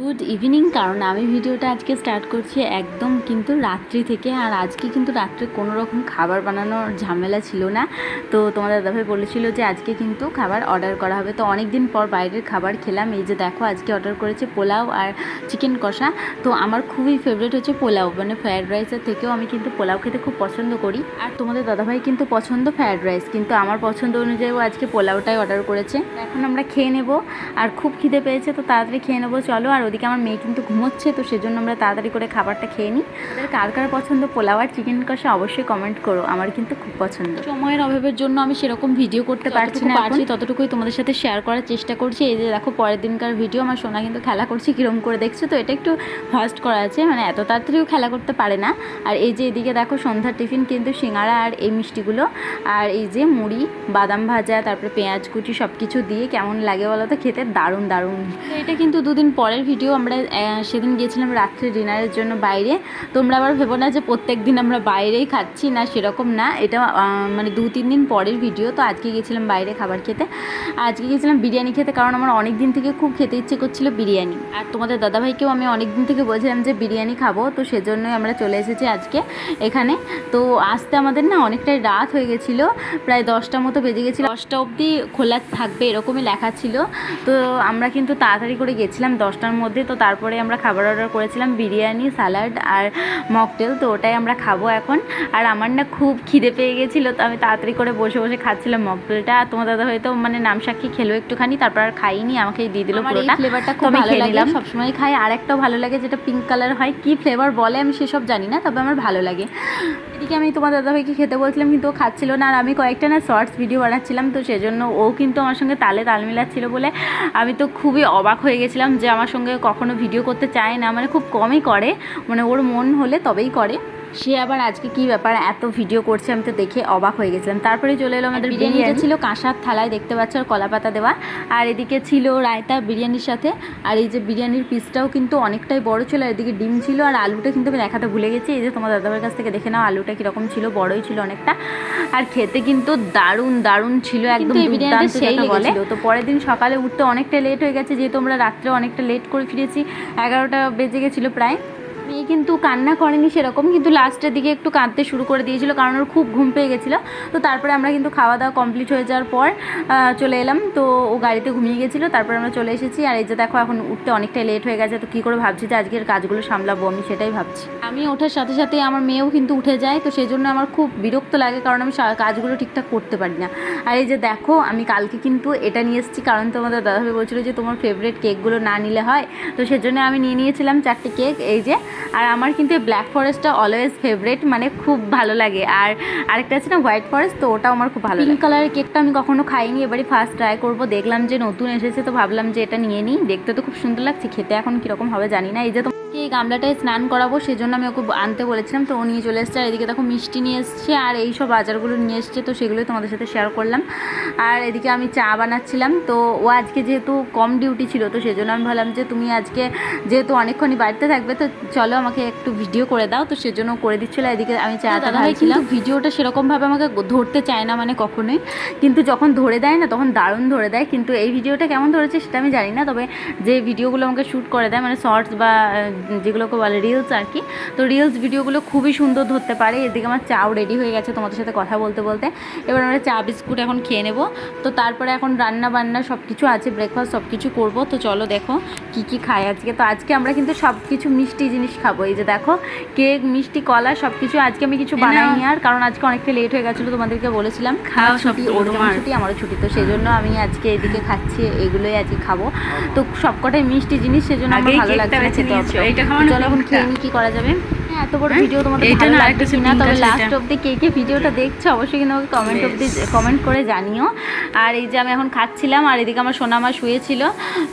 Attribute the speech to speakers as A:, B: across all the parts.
A: Good evening, কারণ আমি ভিডিওটা আজকে স্টার্ট করছি একদম কিন্তু রাত্রি থেকে। আর আজকে কিন্তু রাত্রে কোনো রকম খাবার বানানোর ঝামেলা ছিল না। তো তোমাদের দাদাভাই বলেছিল যে আজকে কিন্তু খাবার অর্ডার করা হবে। তো অনেক দিন পর বাইরের খাবার খেলাম। এই যে দেখো, আজকে অর্ডার করেছে পোলাও আর চিকেন কষা। তো আমার খুবই ফেভারিট হচ্ছে পোলাও। মানে ফ্রায়েড রাইসের থেকেও আমি কিন্তু পোলাও খেতে খুব পছন্দ করি। আর তোমাদের দাদাভাই কিন্তু পছন্দ ফ্রায়েড রাইস কিন্তু আমার পছন্দ অনুযায়ী আজকে পোলাওটাই অর্ডার করেছে। এখন আমরা খেয়ে নেব। আর খুব খিদে পেয়েছে, তো তাড়াতাড়ি খেয়ে নেব। চলো, আর ওদিকে আমার মেয়ে কিন্তু ঘুমোচ্ছে তো সেজন্য আমরা তাড়াতাড়ি করে খাবারটা খেয়ে নিই। কার কার পছন্দ? পোলাও আর চিকেন কষা অবশ্যই কমেন্ট করো আমার কিন্তু খুব পছন্দ। সময়ের অভাবের জন্য আমি সেরকম ভিডিও করতে পারছি না পারছি ততটুকুই তোমাদের সাথে শেয়ার করার চেষ্টা করছি। এই যে দেখো পরের দিনকার ভিডিও আমার সোনা কিন্তু খেলা করছি কীরকম করে দেখছ? তো এটা একটু ফাস্ট করা আছে মানে এত তাড়াতাড়িও খেলা করতে পারে না। আর এই যে এদিকে দেখো সন্ধ্যার টিফিন কিন্তু সিঙ্গারা আর এই মিষ্টিগুলো। আর এই যে মুড়ি বাদাম ভাজা তারপরে পেঁয়াজ কুচি সব কিছু দিয়ে কেমন লাগে বলো তো? খেতে দারুণ দারুণ। এটা কিন্তু দুদিন পরের ভিডিও আমরা সেদিন গিয়েছিলাম রাত্রে ডিনারের জন্য বাইরে। তোমরা আবার ভেবো না যে প্রত্যেক দিন আমরা বাইরেই খাচ্ছি, না সেরকম না। এটা মানে দু তিন দিন পরের ভিডিও, তো আজকে গিয়েছিলাম বাইরে খাবার খেতে। আজকে গিয়েছিলাম বিরিয়ানি খেতে, কারণ আমার অনেক দিন থেকে খুব খেতে ইচ্ছে করছিল বিরিয়ানি। আর তোমাদের দাদাভাইকেও আমি অনেক দিন থেকে বলছিলাম যে বিরিয়ানি খাব, তো সেজন্যই আমরা চলে এসেছি আজকে এখানে। তো আসতে আমাদের না অনেকটাই রাত হয়ে গেছিল, প্রায় দশটা মতো বেজে গেছিল। দশটা অবধি খোলা থাকবে এরকমই লেখা ছিল। তো আমরা কিন্তু তাড়াতাড়ি করে গেছিলাম, দশটার মধ্যে তো তারপরে আমরা খাবার অর্ডার করেছিলাম বিরিয়ানি স্যালাড আর মকটেল তো ওটাই আমরা খাব এখন। আর আমার না খুব খিদে পেয়ে গেছিল তো আমি তাড়াতাড়ি করে বসে বসে খাচ্ছিলাম মকটেলটা আর তোমার দাদা হয়তো মানে নাম সাক্ষী খেলো একটুখানি তারপর আর খাইনি আমাকে দিয়ে দিল পুরোটা।
B: ফ্লেভারটা খুব
A: আমি
B: ভালো
A: খেয়ে নিলাম। সবসময় খাই। আর একটাও ভালো লাগে যেটা পিঙ্ক কালার হয় কি ফ্লেভার বলে আমি সেসব জানি না তবে আমার ভালো লাগে। এদিকে আমি তোমার দাদা দাদাভাইকে খেতে বলছিলাম কিন্তু ও খাচ্ছিল না আর আমি কয়েকটা না শর্টস ভিডিও বানাচ্ছিলাম তো সেজন্য ও কিন্তু আমার সঙ্গে তালে তাল মিলাচ্ছিল বলে আমি তো খুবই অবাক হয়ে গেছিলাম যে আমার সঙ্গে কখনো ভিডিও করতে চায় না মানে খুব কমই করে মানে ওর মন হলে তবেই করে। সে আবার আজকে কি ব্যাপার এত ভিডিও করছে আমি তো দেখে অবাক হয়ে গেছিলাম। তারপরে চলে এলো আমাদের বিরিয়ানিটা ছিল কাঁসার থালায় দেখতে পাচ্ছ আর কলা পাতা দেওয়া। আর এদিকে ছিল রায়তা বিরিয়ানির সাথে। আর এই যে বিরিয়ানির পিসটাও কিন্তু অনেকটাই বড় ছিল আর এদিকে ডিম ছিল আর আলুটা কিন্তু আমি দেখাতে ভুলে গেছি। এই যে তোমার দাদাভাইয়ের কাছ থেকে দেখে নাও আলুটা কীরকম ছিল বড়ই ছিল অনেকটা। আর খেতে কিন্তু দারুণ দারুণ ছিল একদম দুর্দান্ত
B: সেই
A: বলে
B: লেগেছিল।
A: তো পরের দিন সকালে উঠতে অনেকটা লেট হয়ে গেছে যেহেতু আমরা রাত্রে অনেকটা লেট করে ফিরেছি এগারোটা বেজে গেছিল প্রায় মেয়ে কিন্তু কান্না করেনি সেরকম, কিন্তু লাস্টের দিকে একটু কাঁদতে শুরু করে দিয়েছিল কারণ ওর খুব ঘুম পেয়ে গেছিল। তো তারপরে আমরা কিন্তু খাওয়া দাওয়া কমপ্লিট হয়ে যাওয়ার পর চলে এলাম। তো ও গাড়িতে ঘুমিয়ে গেছিল, তারপরে আমরা চলে এসেছি। আর এই যে দেখো, এখন উঠতে অনেকটাই লেট হয়ে গেছে, তো কী করে ভাবছি যে আজকের কাজগুলো সামলাবো আমি সেটাই ভাবছি। আমি ওঠার সাথে সাথে আমার মেয়েও কিন্তু উঠে যায়, তো সেই জন্য আমার খুব বিরক্ত লাগে কারণ আমি কাজগুলো ঠিকঠাক করতে পারি না। আর এই যে দেখো, আমি কালকে কিন্তু এটা নিয়ে এসেছি, কারণ তোমাদের দাদাভাই বলছিলো যে তোমার ফেভারিট কেকগুলো না নিলে হয়। তো সেজন্য আমি নিয়ে নিয়েছিলাম চারটে কেক এই যে আর আমার কিন্তু ব্ল্যাক ফরেস্টটা অলওয়েজ ফেভারিট মানে খুব ভালো লাগে। আর আরেকটা আছে না হোয়াইট ফরেস্ট তো ওটাও আমার খুব ভালো পিঙ্ক কালারের কেকটা আমি কখনো খাইনি এবারে ফার্স্ট ট্রাই করব। দেখলাম যে নতুন এসেছে তো ভাবলাম যে এটা নিয়ে নিই। দেখতে তো খুব সুন্দর লাগছে খেতে এখন কীরকম হবে জানি না। এই যে তোমাকে এই গামলাটায় স্নান করাবো সেজন্য আমি ওকে আনতে বলেছিলাম তো ও নিয়ে চলে এসছে। আর এদিকে দেখো মিষ্টি নিয়ে এসছে আর এই সব বাজারগুলো নিয়ে এসছে তো সেগুলোই তোমাদের সাথে শেয়ার করলাম। আর এদিকে আমি চা বানাচ্ছিলাম তো ও আজকে যেহেতু কম ডিউটি ছিল তো সেজন্য আমি ভাবলাম যে তুমি আজকে যেহেতু অনেকক্ষণই বাড়িতে থাকবে তো চলো আমাকে একটু ভিডিও করে দাও। তো সেজন্য করে দিচ্ছিল এদিকে আমি চাটা ঢালছিলাম। ভিডিওটা সেরকমভাবে আমাকে ধরতে চায় না মানে কখনোই। কিন্তু যখন ধরে দেয় না তখন দারুণ ধরে দেয়। কিন্তু এই ভিডিওটা কেমন ধরেছে সেটা আমি জানি না তবে যে ভিডিওগুলো আমাকে শ্যুট করে দেয় মানে শর্টস বা যেগুলোকে বলে রিলস আর কি তো রিলস ভিডিওগুলো খুবই সুন্দর ধরতে পারে। এদিকে আমার চাও রেডি হয়ে গেছে তোমাদের সাথে কথা বলতে বলতে। এবার আমরা চা বিস্কুট এখন খেয়ে নেব। তো তারপরে এখন রান্না বান্না সব কিছু আছে ব্রেকফাস্ট সব কিছু করব। তো চলো দেখো কি কি খাই আজকে। তো আজকে আমরা কিন্তু সব কিছু মিষ্টি জিনিস খাব। এই যে দেখো কেক মিষ্টি কলা সব কিছু আজকে আমি কিছু
B: বানাই
A: নি আর কারণ আজকে অনেকটা লেট হয়ে গেছিল তোমাদেরকে বলেছিলাম।
B: খাওয়া
A: ছুটি
B: ওরকম
A: ছুটি আমারও ছুটি তো সেই জন্য আমি আজকে এদিকে খাচ্ছি এগুলোই আজকে খাব। তো সবকটাই মিষ্টি জিনিস সেজন্য আমার ভালো লাগছে চলো এখন খেয়ে নি কি করা যাবে? হ্যাঁ এত বড়
B: হ্যাঁ?
A: ভিডিও তোমাদের
B: এইটা
A: ভালো
B: না,
A: লাগছে কিনা? তবে লাস্ট অবধি কে কে ভিডিওটা দেখছ অবশ্যই কিন্তু আমাকে কমেন্ট অবধি কমেন্ট করে জানিও। আর এই যে আমি এখন খাচ্ছিলাম আর এদিকে আমার সোনামা শুয়েছিল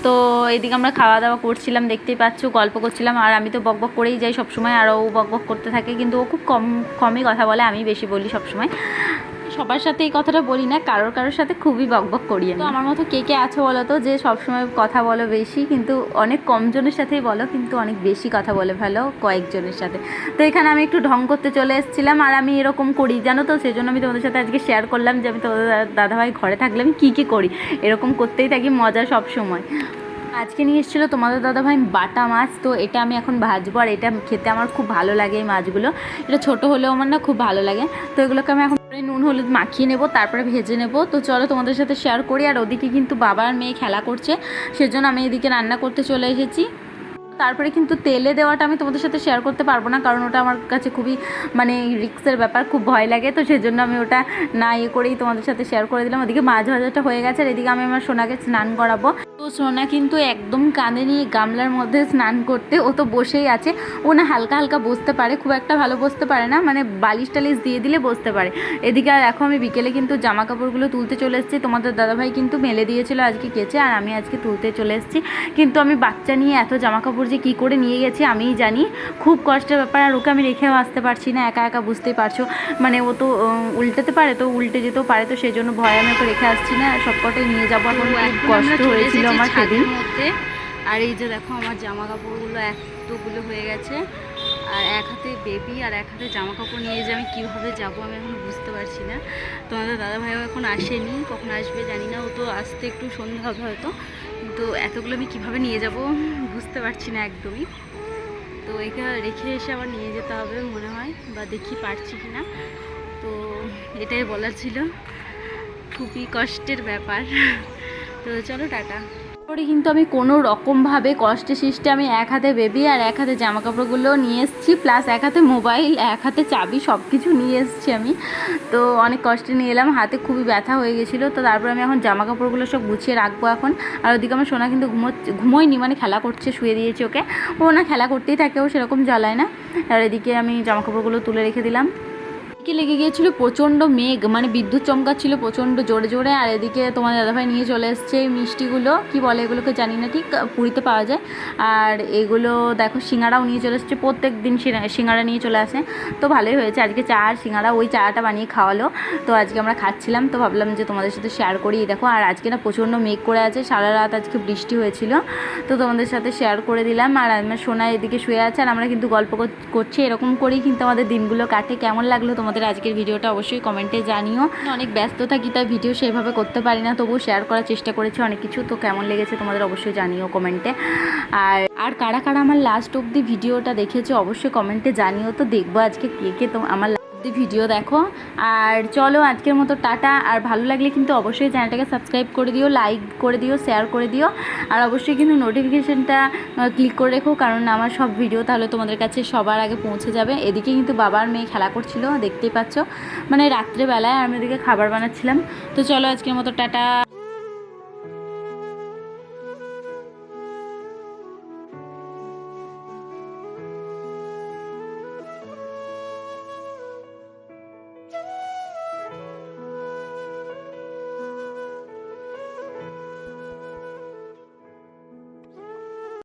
A: তো এদিকে আমরা খাওয়া দাওয়া করছিলাম দেখতেই পাচ্ছ গল্প করছিলাম আর আমি তো বক বক করেই যাই সবসময় আর ও বক বক করতে থাকে কিন্তু ও খুব কম কমই কথা বলে আমি বেশি বলি সবসময়। সবার সাথে এই কথাটা বলি না, কারোর কারোর সাথে খুবই বকবক করি তো আমার মতো কে কে আছে বলো তো? যে সবসময় কথা বলো বেশি, কিন্তু অনেক কম জনের সাথেই বলো, কিন্তু অনেক বেশি কথা বলে ভালো কয়েকজনের সাথে। তো এখানে আমি একটু ঢং করতে চলে এসেছিলাম, আর আমি এরকম করি, জানো তো? সেই জন্য আমি তোমাদের সাথে আজকে শেয়ার করলাম যে আমি তোমাদের দাদাভাই ঘরে থাকলে আমি কী কী করি। এরকম করতেই থাকি মজা সব সময় আজকে নিয়ে এসেছিল তোমাদের দাদাভাই বাটা মাছ, তো এটা আমি এখন ভাজবো, আর এটা খেতে আমার খুব ভালো লাগে এই মাছগুলো। এটা ছোট হলেও আমার না খুব ভালো লাগে, তো এগুলোকে আমি এখন নুন, হলুদ মাখিয়ে নেব, তারপরে ভেজে নেব। তো চলো তোমাদের সাথে শেয়ার করি, আর ওদিকে কিন্তু বাবা আর মেয়ে খেলা করছে। সেজন্য আমি এদিকে রান্না করতে চলে এসেছি। তারপরে কিন্তু তেলে দেওয়াটা আমি তোমাদের সাথে শেয়ার করতে পারব না, কারণ ওটা আমার কাছে খুবই মানে রিক্সের ব্যাপার, খুব ভয় লাগে। তো সেজন্য আমি ওটা না ইয়ে করেই তোমাদের সাথে শেয়ার করে দিলাম। ওদিকে মাছ ভাজাটা হয়ে গেছে, আর এদিকে আমি আমার সোনাকে স্নান করাবো। তো সোনা কিন্তু একদম কাঁধে নিয়ে গামলার মধ্যে স্নান করতে ও তো বসেই আছে। ও না হালকা হালকা বসতে পারে খুব একটা ভালো বসতে পারে না মানে বালিশ টালিশ দিয়ে দিলে বসতে পারে। এদিকে আর এখন আমি বিকেলে কিন্তু জামা কাপড়গুলো তুলতে চলে এসেছি। তোমাদের দাদাভাই কিন্তু মেলে দিয়েছিল আজকে কেচে আর আমি আজকে তুলতে চলে এসেছি। কিন্তু আমি বাচ্চা নিয়ে এত জামা কাপড় যে কী করে নিয়ে গেছি আমিই জানি। খুব কষ্টের ব্যাপার আর ওকে আমি রেখেও আসতে পারছি না একা একা বুঝতেই পারছ। মানে ও তো উল্টাতে পারে তো উল্টে যেতেও পারে তো সেই জন্য ভয় আমি ওকে রেখে আসছি না সবকটাই নিয়ে যাব। এখন খুব কষ্ট হয়েছিল আমার সেদিন
B: মধ্যে। আর এই যে দেখো আমার জামা কাপড়গুলো এতগুলো হয়ে গেছে। আর এক হাতে বেবি আর এক হাতে জামা কাপড় নিয়ে যে আমি কীভাবে যাব আমি এখন বুঝতে পারছি না। তোমাদের দাদা ভাইও এখন আসেনি কখন আসবে জানি না। ও তো আসতে একটু সন্ধ্যা হবে হয়তো। কিন্তু এতগুলো আমি কীভাবে নিয়ে যাব বুঝতে পারছি না একদমই। তো এটা রেখে এসে আবার নিয়ে যেতে হবে মনে হয় বা দেখি পারছি কি না তো এটাই বলার ছিল। খুবই কষ্টের ব্যাপার। তো চলো, টাটা।
A: তারপরে কিন্তু আমি কোনো রকমভাবে কষ্টে সৃষ্টে আমি এক হাতে বেবি আর এক হাতে জামা কাপড়গুলো নিয়ে এসেছি প্লাস এক হাতে মোবাইল, এক হাতে চাবি সব কিছু নিয়ে এসেছি আমি। তো অনেক কষ্টে নিয়ে এলাম, হাতে খুবই ব্যথা হয়ে গেছিল, তো তারপরে আমি এখন জামা কাপড়গুলো সব গুছিয়ে রাখব এখন। আর ওদিকে আমার সোনা কিন্তু ঘুমো ঘুমোয়নি মানে খেলা করছে, শুয়ে দিয়েছি ওকে। ও না, খেলা করতেই থাকে, ও সেরকম জ্বালায় না। আর এদিকে আমি জামা কাপড়গুলো তুলে রেখে দিলাম। এদিকে লেগে গিয়েছিল? প্রচণ্ড মেঘ মানে বিদ্যুৎ চমকাচ্ছিল প্রচণ্ড জোরে জোরে। আর এদিকে তোমার দাদাভাই নিয়ে চলে এসছে মিষ্টিগুলো। কি বলে এগুলোকে জানি না, ঠিক পুরীতে পাওয়া যায়। আর এগুলো দেখো, সিঙ্গারাও নিয়ে চলে এসছে। প্রত্যেক দিন সিঙ্গা- সিঙ্গারা নিয়ে চলে আসে। তো ভালোই হয়েছে। আজকে চা আর সিঙ্গারা, ওই চাটা বানিয়ে খাওয়ালো। তো আজকে আমরা খাচ্ছিলাম। তো ভাবলাম যে তোমাদের সাথে শেয়ার করি। দেখো, আর আজকে না প্রচণ্ড মেঘ করে আছে। সারা রাত আজকে বৃষ্টি হয়েছিল। তো তোমাদের সাথে শেয়ার করে দিলাম। আর আমার সোনা এদিকে শুয়ে আছে। আর আমরা কিন্তু গল্প কর- করছি, এরকম করেই কিন্তু আমাদের দিনগুলো কাটে। কেমন লাগল তোমাদের আজকের ভিডিওটা অবশ্যই কমেন্টে জানিও। অনেক ব্যস্ত থাকি, তাই ভিডিও সেভাবে করতে পারি না, তবুও শেয়ার করার চেষ্টা করেছি, অনেক কিছু। তো কেমন লেগেছে তোমাদের অবশ্যই জানিও কমেন্টে। আর আর কারা কারা আমার লাস্ট অবধি ভিডিওটা দেখেছ, অবশ্যই কমেন্টে জানিও। তো দেখব আজকে কে কে তো আমার অবধি ভিডিও দেখো। আর চলো আজকের মতো টাটা। আর ভালো লাগলে কিন্তু অবশ্যই চ্যানেলটাকে সাবস্ক্রাইব করে দিও লাইক করে দিও শেয়ার করে দিও। আর অবশ্যই কিন্তু নোটিফিকেশানটা ক্লিক করে রেখো, কারণ আমার সব ভিডিও তাহলে তোমাদের কাছে সবার আগে পৌঁছে যাবে। এদিকে কিন্তু বাবার মেয়ে খেলা করছিল, দেখতেই পাচ্ছ। মানে রাত্রেবেলায় আমি এদিকে খাবার বানাচ্ছিলাম। তো চলো আজকের মতো টাটা।